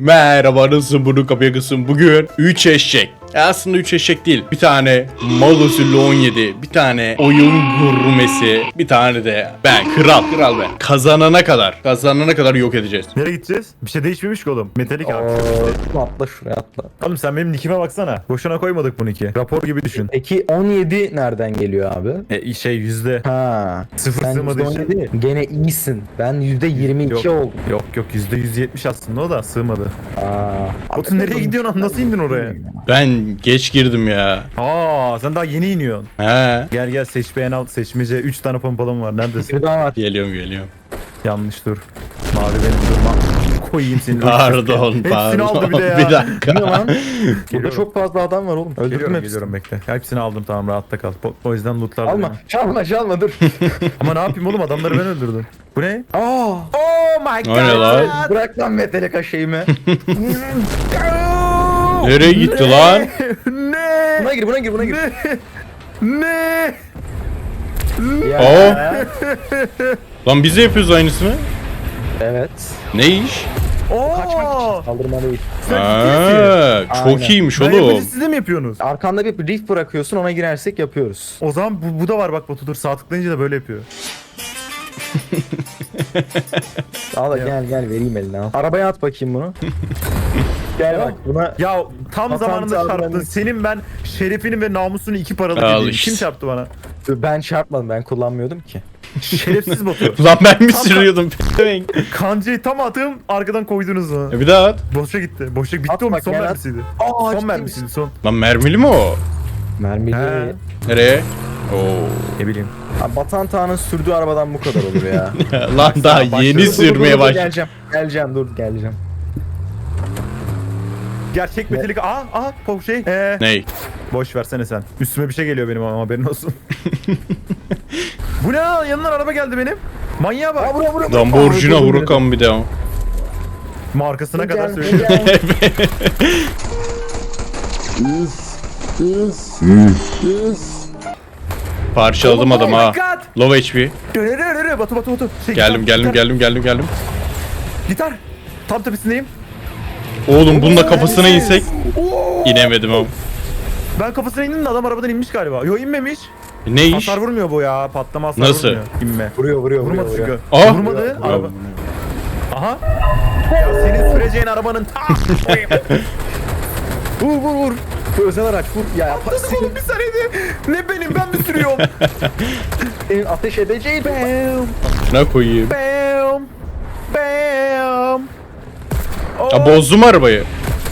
Merhaba nasılsın? Bunu kapıya kızım bugün 3 eşek E aslında 3 eşek değil bir tane mal usulü 17 bir tane oyun gurmesi bir tane de ben kral kral ben kazanana kadar kazanana kadar yok edeceğiz Nereye gideceğiz? Bir şey değişmemiş ki oğlum. Metalik abi. Oo, atla şuraya atla. Oğlum sen benim nickime baksana. Boşuna koymadık bunu iki. Rapor gibi düşün. Peki 17 nereden geliyor abi? E şey yüzde. Ha. Sıfır Sen sığmadığı için. %17 gene iyisin. Ben %22 Yok. oldum. Yok yok yüzde yüz yetmiş aslında o da sığmadı. Aa. Batu nereye gidiyorsun? Nasıl indin oraya? Ben geç girdim ya Aa sen daha yeni iniyorsun. He Gel gel seç beğen al seçmece 3 tane pompalım var. Neredesin? Bir daha var. geliyorum geliyorum Yanlış dur. Mavi benim durma. Koyayım seni. Pardon Hepsini pardon aldı bir de ya. bir dakika Ne lan? Burada Geliyorum. çok fazla adam var oğlum. Öldürdüm Geliyorum hepsini. geliyorum bekle. Hepsini aldım tamam rahatta kal. O, o yüzden lootlar. Alma. Çalma çalma dur. Ama ne yapayım oğlum adamları ben öldürdüm. Bu ne? Aa. Oh my ne lan? Bırak lan metalika şeyimi. Nereye gitti lan? ne? buna gir buna gir buna gir. Ne? Ya. Oo. Lan biz de yapıyoruz aynısını Evet. ne iş? Oo! Kaldırma değil. Ha, çok Aynen. iyiymiş Ben oğlum siz de mi yapıyorsunuz? Arkanda bir rift bırakıyorsun ona girersek yapıyoruz. O zaman bu, bu da var bak Batu dur sağ tıklayınca da böyle yapıyor. Al da gel gel vereyim eline al. Arabaya at bakayım bunu. gel bak buna Ya tam zamanında Çağlayan'ın- çarptın. Senin ben şerefini ve namusunu iki paralık Al edeyim. işte. Kim çarptı bana? ben çarpmadım ben kullanmıyordum ki. Şerefsiz Batu. Lan ben mi sürüyordum pezevenk? Kancayı tam attım arkadan koydunuz mu? E bir daha at Boşa gitti. Boşa bitti At o bak, son gel at. mermisiydi. Aa son mermisiydi son. Lan mermili mi o? Mermili. He. Nereye? Oo. Ne bileyim. Ha, Batan Tağ'ın sürdüğü arabadan bu kadar olur ya. Lan daha başladı. yeni Dur, dur, sürmeye Dur, dur, başladı. Geleceğim. Geleceğim dur geleceğim. Gerçek metelik. Aa aa pop şey. Ee, Ney? boş versene sen. Üstüme bir şey geliyor benim ama haberin olsun. Bu ne lan? Yanından araba geldi benim. Manyağa bak. Aa bura bura. Lamborghini Huracan bir daha. Markasına kadar Gel, söylüyorum. gel. Parçaladım adam ha. Low HP. Dö, dö, dö, dö. Batu batu batu. Şey, Geldim gitar, geldim gitar, geldim geldim geldim. Gitar. Tam tepesindeyim. Oğlum bunun da kafasına insek. İnemedim ama. Ben kafasına indim de adam arabadan inmiş galiba. Yo inmemiş. Ne iş? Hasar vurmuyor bu ya. Patlama hasar Nasıl? vurmuyor. İnme. Vuruyor vuruyor vuruyor. Vurmadı vuruyor. çünkü. Aa! Vurmadı. Bravo. Araba. Aha. Ya senin süreceğin arabanın ta. Vur vur vur. Bu özel araç vur. Ya yap. Oğlum bir saniyede. Ne benim ben mi sürüyorum? Senin ateş edeceğin. Bam. Şuna koyayım. Bam. Bam. Oh, Ya bozdum arabayı.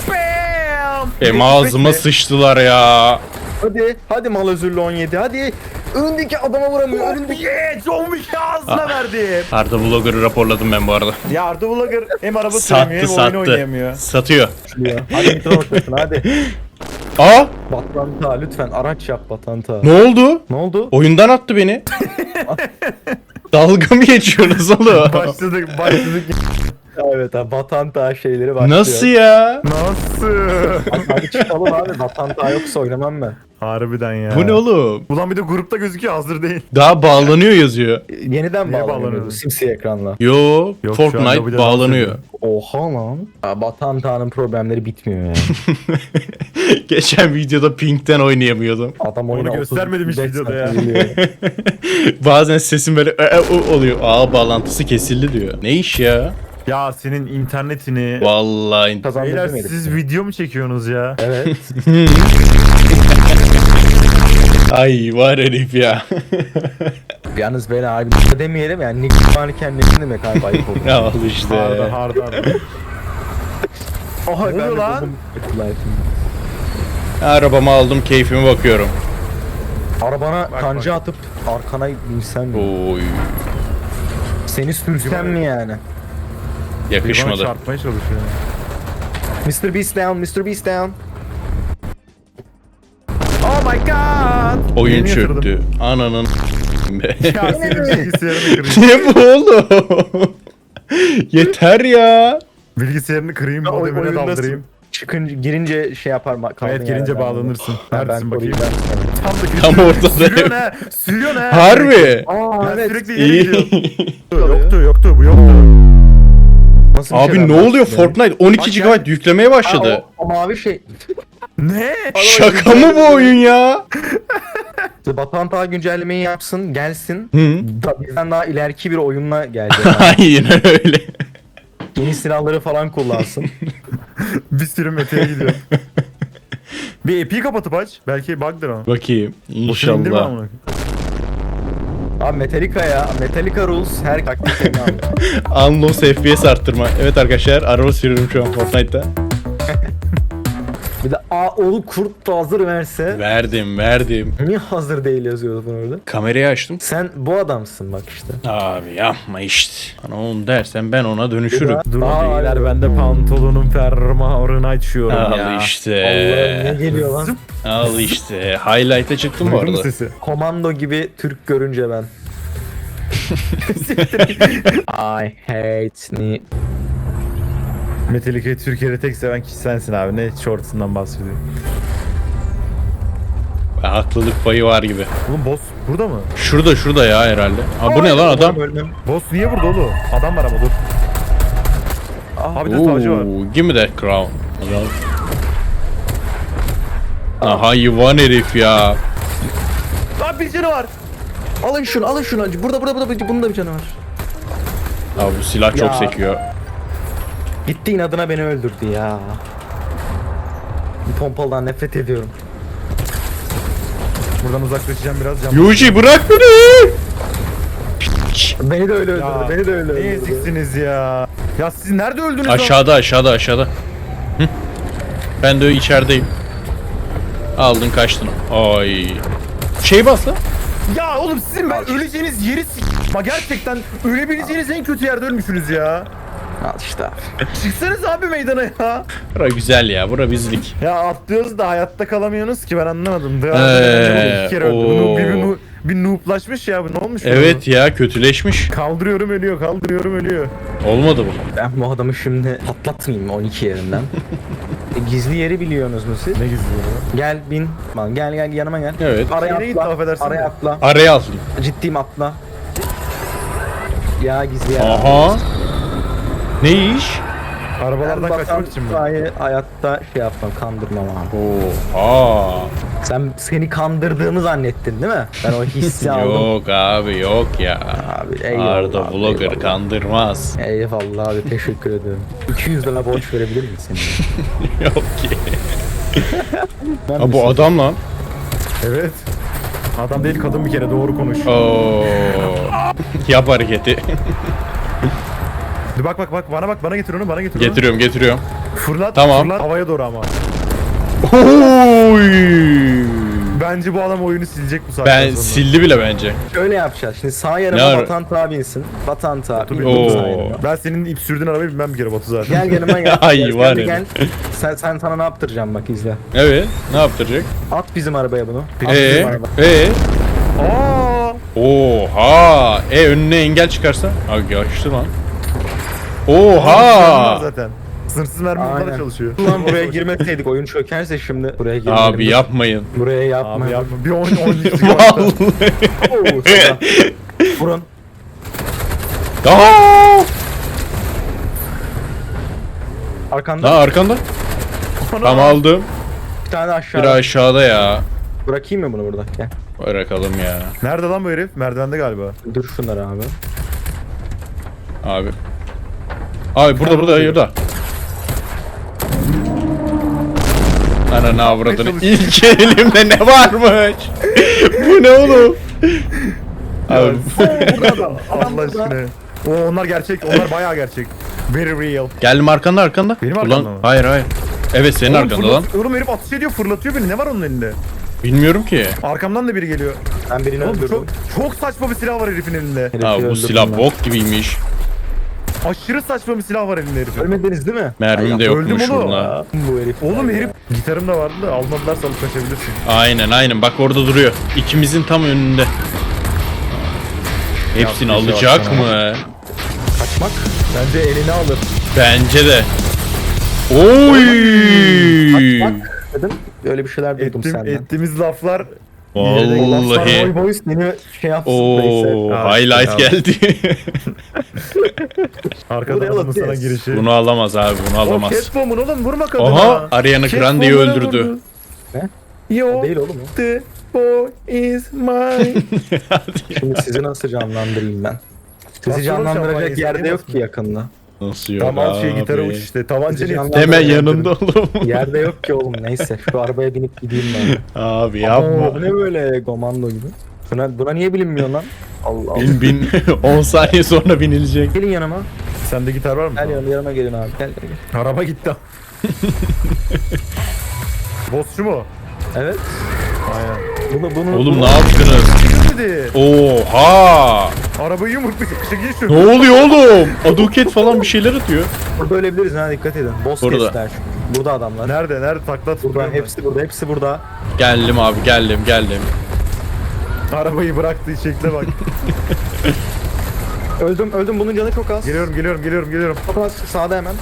Bam. Benim ağzıma sıçtılar ya. Hadi hadi mal özürlü 17 hadi. Önündeki adama vuramıyor. Önündeki. Wick'i ağzına verdim. Arda Vlogger'ı raporladım ben bu arada. Ya Arda Vlogger hem araba süremiyor Sattı hem oyun sattı. oynayamıyor. Satıyor. Hadi ortasına hadi. Aa Batanta lütfen araç yap Batanta. ne oldu? Ne oldu? Oyundan attı beni. Dalga mı geçiyorsunuz oğlum? Başladık başladık. Evet abi Batanta şeyleri başlıyor. Nasıl ya? Nasıl? Hadi çıkalım abi Batanta yoksa oynamam ben. Harbiden ya. Bu ne oğlum? Ulan bir de grupta gözüküyor hazır değil. Daha bağlanıyor yazıyor. Yeniden Niye bağlanıyor bağlanıyor? simsiyah ekranla. Yo, Yok, şu anda Fortnite de bağlanıyor. Oha lan. Ya, Batanta'nın problemleri bitmiyor ya. Geçen videoda Pink'ten oynayamıyordum. Adam Onu oyuna göstermedim hiç 35 videoda ya. saat geliyor. Bazen sesim böyle "E, e, u" oluyor. Aa bağlantısı kesildi diyor. Ne iş ya? Ya senin internetini... Vallahi Beyler Kazandırmadık. siz video mu çekiyorsunuz ya? Evet. ay var herif ya. Yalnız böyle harbi demeyelim yani Nick varken ne demek abi ayıp olur. ya al işte. Harda harda harda. Oha Ne oluyor lan? Arabamı aldım keyfime bakıyorum. Arabana Bak, kanca bak. atıp arkana binsem mi? Oy. Seni sürsem mi yani? Biri bana Yakışmadı. çarpmaya çalışıyor. Mr. Beast down, Mr. Beast down. Oh my god! Oyun Yeni yatırdım. çöktü. Ananın be. Ya senin bilgisayarını kırayım. ne bu oğlum? Yeter ya. Bilgisayarını kırayım, modemine oyunda daldırayım. Çıkınca girince şey yapar mı? Evet girince bağlanırsın. Neredesin bakayım? ben. Tam da Tam ortada. Sürüyor ne? Sürüyor ne? Harbi. Aa evet. sürekli ileri İyi. gidiyorum. Yoktu yoktu bu yoktu. Nasıl bir Abi ne oluyor? Fortnite 12 Bak GB yüklemeye başladı. o, o mavi şey. Ne? Şaka mı bu oyun ya? Batuhan daha güncellemeyi yapsın, gelsin. Hı. Da, bizden daha ileriki bir oyunla gelecek. Aynen öyle. Yeni silahları falan kullansın. bir sürü Mete'ye gidiyor. bir epi'yi kapatıp aç. Belki bug'dır o. Bakayım Boşuna indirme inşallah. amına. Abi Metallica ya. Metallica rules her taktik senin abi. Unloss FPS arttırma. Evet arkadaşlar araba sürüyorum şu an Fortnite'ta. Bir de A oğlu kurt da hazır verse. Verdim verdim. Niye hazır değil yazıyordu bunu orada? Kamerayı açtım. Sen bu adamsın bak işte. Abi yapma işte. Bana onu dersen ben ona dönüşürüm. Dur beyler ben de pantolonun fermuarını açıyorum Al ya. işte. Allah'ım ne geliyor lan? Al işte. Highlight'a çıktım bu Duydun mu arada. sesi? Komando gibi Türk görünce ben. I hate me. Metallica'yı Türkiye'de tek seven kişi sensin abi. Ne shortsundan bahsediyor. Haklılık payı var gibi. Oğlum boss burada mı? Şurada şurada ya herhalde. Aa, bu ne lan adam? Ölmem. Boss niye burada oğlum? Adam var ama dur. Abi de tacı var. Ooh, give me that crown. Adam. Aa, hayvan herif ya. Lan bir canı var. Alın şunu alın şunu. Burada burada burada bunun da bir canı var. Abi bu silah çok Ya. sekiyor. Gitti inadına beni öldürdü ya. Bu pompalıdan nefret ediyorum. Buradan uzaklaşacağım biraz. Cam. Yuji bırak beni. Beni de öyle öldürdü. Ya, beni de öyle Ne öldürdü. eziksiniz ya. Ya siz nerede öldünüz? Aşağıda aşağıda aşağıda. Hı. Ben de içerideyim. Aldın kaçtın. Ay. Şey bas lan. Ya oğlum sizin ben öleceğiniz yeri s- Ma gerçekten ölebileceğiniz en kötü yerde ölmüşsünüz ya. Al işte abi. Çıksanız abi meydana ya. Bura güzel ya. Bura bizlik. Ya atlıyoruz da hayatta kalamıyorsunuz ki ben anlamadım. Daha Ee, iki kere bir, bir, bir nooblaşmış ya bu ne olmuş? Evet ya kötüleşmiş. Kaldırıyorum ölüyor, kaldırıyorum ölüyor. Olmadı bu. Ben bu adamı şimdi patlatmayayım 12 yerinden. E, gizli yeri biliyorsunuz mu siz? Ne gizli ya? Gel bin. Lan gel gel yanıma gel. Evet. Araya Yere atla. affedersin Araya atla. Araya aldım. Ciddiyim atla. Ya gizli yer. Aha. Ne iş? Arabalardan Ben kaçmak için mi? Hayatta şey yapmam, kandırmam abi. Oha. Sen seni kandırdığımı zannettin değil mi? Ben o hissi aldım. Yok abi yok ya. Abi eyvallah. Arda abi, vlogger eyvallah. kandırmaz. Eyvallah abi teşekkür ederim. 200 lira borç verebilir misin? yok ki. Ben Ha bu adam lan. Evet. Adam değil kadın bir kere doğru konuş. Oo. Yap hareketi. Dur bak bak bak bana bak bana getir onu bana getir onu. getiriyorum getiriyorum. Fırlat Tamam. fırlat havaya doğru ama. Oy. Bence bu adam oyunu silecek bu saatten Ben sonra. sildi bile bence. Şöyle yapacağız. Şimdi sağ Ne yanıma ara- Batan binsin. Batan Oo. yanıma. Ben senin ip sürdüğün arabayı bilmem bir kere Batu zaten. Gel yanıma gel. Ay, gel, var gel, ya. gel. Sen, sen sana ne yaptıracağım bak izle. Evet. Ne yaptıracak? At bizim arabaya bunu. At Ee, bizim araba. ee. Aa! Oha. E önüne engel çıkarsa? Ha geçti lan. Oha. zaten. Sınırsız mermi Aynen. çalışıyor. Ulan buraya girmeseydik oyun çökerse şimdi buraya girmeyelim. Abi yapmayın. Buraya yapma. Abi yapma. Bir 10 10 Vallahi. Oo, sana. Vurun. Aa! Arkanda Lan arkanda. Tam aldım. bir tane Bir aşağıda. aşağıda ya. Bırakayım mı bunu burada? Gel. Bırakalım ya. Nerede lan bu herif? Merdivende galiba. Dur şunları abi. Abi. Abi burada burada burada. Ananı avradını. İlk elimde ne varmış? Bu ne oğlum? Abi. adam. Allah aşkına. O onlar gerçek. Onlar bayağı gerçek. Very real. Geldim arkanda arkanda. Benim Ulan- arkamda mı? Hayır hayır. Evet senin Oğlum, arkanda lan. fırlat- Oğlum herif atış ediyor fırlatıyor beni. Ne var onun elinde? Bilmiyorum ki. Arkamdan da biri geliyor. Ben birini Oğlum öldürdüm. çok, çok saçma bir silah var herifin elinde. Herifi Abi bu öldürdüm silah ben. bok gibiymiş. Aşırı saçma bir silah var elinde herifin. Ölmediniz değil mi? Mermim de Ay, yokmuş öldüm oğlum. bunda. Bu herif. Oğlum herif gitarım da vardı da almadılar salıp kaçabilirsin. Aynen aynen bak orada duruyor. İkimizin tam önünde. Hepsini Yaptığı işe alacak mı? Kaçmak. Bence elini alır. Bence de. Oy! Kaçmak dedim. Öyle bir şeyler duydum Ettim, senden. ettiğimiz laflar Vallahi. Boy boy seni şey yapsın. Oo, highlight geldi. Arkadan Buraya adamın bak, sana yes. girişi. Bunu alamaz abi, bunu O alamaz. Catwoman oğlum vurma kadına. Aha, Ariana Grande'yi öldürdü. vurdu. Ne? Yo, değil oğlum o. the boy is mine. Şimdi sizi nasıl canlandırayım ben? Sizi canlandıracak yerde yok ki yakında. Nasıl yok tamam abi? şey gitarı uç işte. Tut. canlandıracak Hemen yanında oğlum. Yerde yok ki oğlum neyse. Şu arabaya binip gideyim ben. abi Aa, yapma. bu ne böyle komando gibi? Buna, buna niye bilinmiyor lan? Allah Allah. Bin bin 10 saniye sonra binilecek. Gelin yanıma. Sende gitar var mı? Gel yanıma, yanıma gelin abi. Gel gel gel. Araba gitti. Bossçu mu? Evet. Aynen. Bunu, bunu, Oğlum bunu- ne yaptınız? Oha! Arabayı şu. Ne oluyor oğlum? Aduket falan bir şeyler atıyor. Burada ölebiliriz ha dikkat edin. Boss Burada. kestiler. Burada adamlar. Nerede? Nerede? Takla Burada hepsi burada hepsi burada. Geldim abi geldim geldim. Arabayı bıraktı şekle bak. Öldüm öldüm bunun canı çok az. geliyorum geliyorum geliyorum geliyorum. Çok az sağda hemen.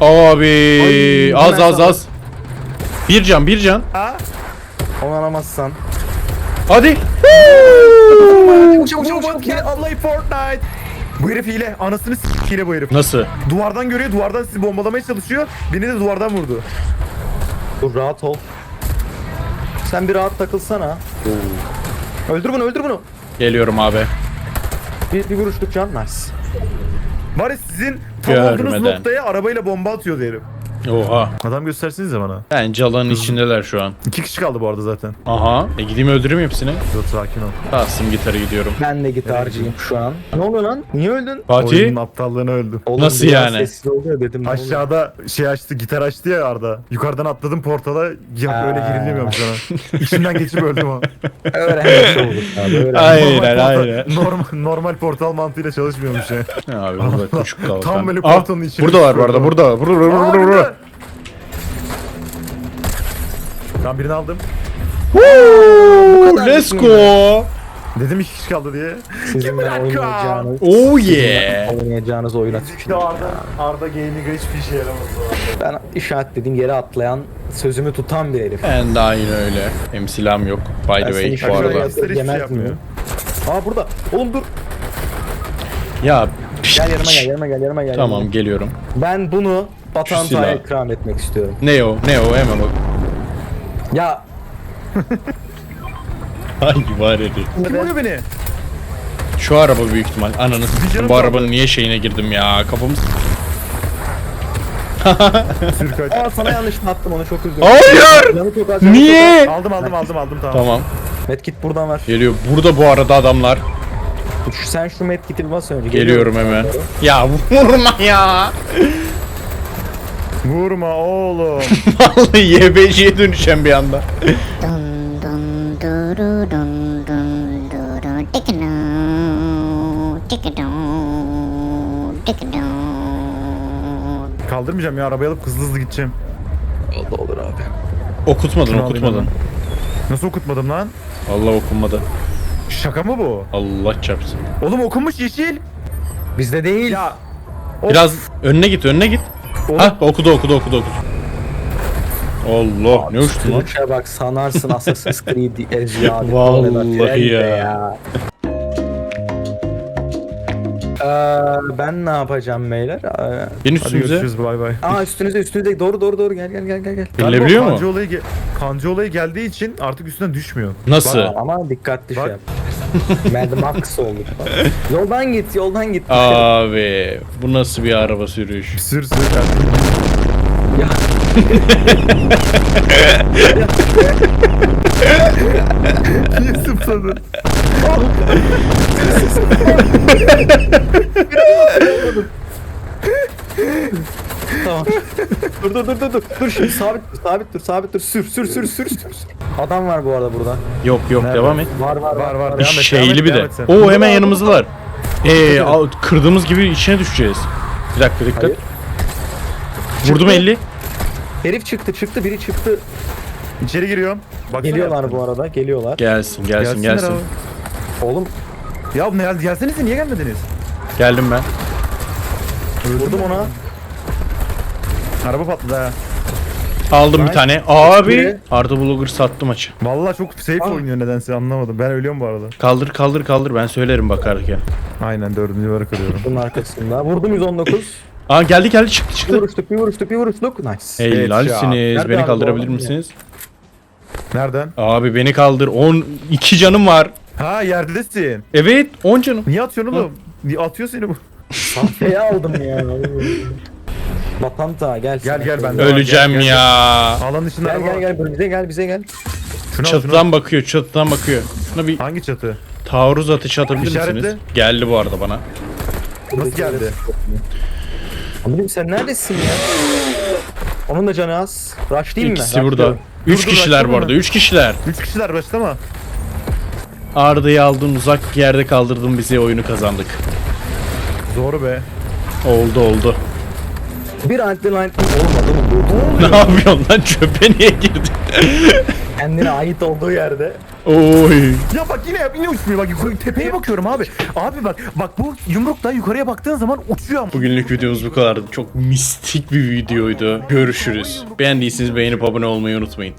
Abi Ay, az az az. Bir can bir can. Ha? Onu alamazsan. Hadi. Çabuk çabuk çabuk çabuk. Hile Vallahi Fortnite. Bu herif hile. Anasını s*** hile bu herif. Nasıl? Duvardan görüyor, duvardan sizi bombalamaya çalışıyor. Beni de duvardan vurdu. Dur rahat ol. Sen bir rahat takılsana. Öldür bunu öldür bunu. Geliyorum abi. Bir, bir vuruşluk can. Nice. Var ya sizin tam olduğunuz Görmeden. noktaya arabayla bomba atıyordu herif. Oha. Adam göstersenize bana. Bence alanın içindeler şu an. İki kişi kaldı bu arada zaten. Aha. E gideyim öldüreyim hepsini. Dur sakin ol. Bastım gitarı gidiyorum. Ben de gitarcıyım şu an. Ne oluyor lan? Niye öldün? Fatih. Oyunun aptallığını öldü. Oğlum, Nasıl biraz yani? Sessiz oluyor dedim. ne oluyor? Aşağıda şey açtı, gitar açtı ya Arda. Yukarıdan atladım portala. Ya öyle Aa. girilmiyormuş sana. İçinden geçip öldüm ha. Öğrenmiş olduk abi. öğrenmiş. Aynen Normal portal- aynen. Normal, normal portal mantığıyla çalışmıyormuş ya. Abi burada küçük kalkan. Tam böyle Ah, portalın içine Burada var bu arada burada. Burada burada Aa, burada. burada. burada. Tamam birini aldım. Woo, kadar Let's go. Dedim iki kişi kaldı diye. Sizin ben oynayacağınız, Oh yeah. oynayacağınız oyuna tüküreyim. Arda, Arda Gaming'e hiçbir işe yaramadı. Ben işaretlediğim yere atlayan, sözümü tutan bir herif. Ben de aynı öyle. Hem silahım yok. By the way bu arada. şey miyim? Aa burada. Oğlum dur. Ya Gel yanıma gel, yanıma gel, yanıma gel. Tamam yanıma. geliyorum. Ben bunu Şu Batan silah. Taha'ya ikram etmek istiyorum. Ne o? Ne o? Hemen o. Ya Hangi var herif? Kim vuruyor beni? Şu araba büyük ihtimal. Ananı canım Bu arabanın niye şeyine girdim ya? Kafamı s- Sür kaç. aa, sana yanlışlıkla attım onu çok üzüldüm. Hayır! Canı çok az. canı Niye? Aldım aldım aldım aldım tamam. Tamam. çok az. Medkit buradan var. Geliyor. Burada bu arada adamlar. Şu- Sen şu medkit'i bas önce. Geliyorum hemen. Ya vurma ya. Vurma oğlum. Vallahi YBC'ye dönüşen bir anda. Dun dun duru dun dun duru tickadoo tickadoo tickadoo Kaldırmayacağım ya arabayı alıp hızlı hızlı gideceğim. O da olur abi. Okutmadın Şunu okutmadın. alayım Nasıl okutmadım lan? Allah okunmadı. Şaka mı bu? Allah çarpsın. Oğlum okunmuş yeşil. Bizde değil. Ya. Biraz önüne git önüne git. Ha okudu okudu okudu okudu. Allah ne uçtu lan? Türkçe bak sanarsın Assassin's Creed ezya. Vallahi ya. Ee, ben ne yapacağım beyler? Ee, Bin Hadi üstümüze. görüşürüz bay bay. aa üstünüze üstünüze doğru doğru doğru gel gel gel gel gel. Galiba mu? olayı, ge- kancı olayı geldiği için artık üstüne düşmüyor. Nasıl? Ama dikkatli şey Bak. yap. Mad Max olduk bak. Yoldan git yoldan git. Abi bu nasıl bir araba sürüş? Sür sür. Ya. Niye zıpladın? tamam. dur dur dur dur dur. Dur şimdi sabit dur sabit dur sabit dur. Sür sür sür sür sür. Adam var bu arada burada. Yok yok Nerede? devam et. Var var Var, var. var. Devam et, Şeyli devam et, bir de. devam et sen. Oo hemen yanımızdalar. Ee, al- kırdığımız gibi içine düşeceğiz. Bir dakika dikkat. Hayır. Vurdum 50. Herif çıktı çıktı biri çıktı. İçeri giriyorum. Baksana Geliyorlar bu arada geliyorlar. Gelsin gelsin Gelsinler gelsin. abi. Oğlum Ya ne gelsenize niye gelmediniz? Geldim ben. vurdum ona. Araba patladı ha. Aldım bir tane. Abi. Arda Blogger sattı maçı. Vallahi çok safe Aa. oynuyor nedense anlamadım. Ben ölüyorum bu arada. Kaldır kaldır kaldır ben söylerim bakarken. Aynen dördüncü olarak alıyorum. Bunun arkasında. Vurdum 119. Aa geldi geldi çıktı Bir çıktı. vuruştuk bir vuruştuk bir vuruştuk. Nice. Helalsiniz. Nerede Beni abi kaldırabilir bu? misiniz? Nereden? Abi beni kaldır. 12 canım var. Ha yerdesin. Evet 10 canım. Niye atıyorsun oğlum? Niye atıyor seni bu? Şey aldım ya. Batanta gel. Gel, gel, ben de- Öleceğim gel, gel. ya. Alan dışında Gel araba gel var. gel bize gel bize gel. Şunu al, şunu al. Çatıdan bakıyor çatıdan bakıyor. Şuna bir Hangi çatı? taarruz ateşi atabilir İşaretle. misiniz? Geldi bu arada bana. Nasıl geldi? Amirim sen neredesin ya? Onun da canı az. Rush değil mi? İkisi burada. 3 dur, kişiler bu baksana. arada. 3 kişiler. Üç kişiler başta mı? Arda'yı aldın uzak yerde kaldırdın bizi oyunu kazandık. Zor be. Oldu oldu. Bir antli antli olmadı mı? Ne yapıyorsun lan çöpe niye girdin? kendine ait olduğu yerde. Oy. Ya bak yine yine uçmuyor bak yukarı tepeye bakıyorum abi. Abi bak bak bu yumrukla yukarıya baktığın zaman uçuyor ama. Bugünlük videomuz bu kadardı. Çok mistik bir videoydu. Görüşürüz. Beğendiyseniz beğenip abone olmayı unutmayın.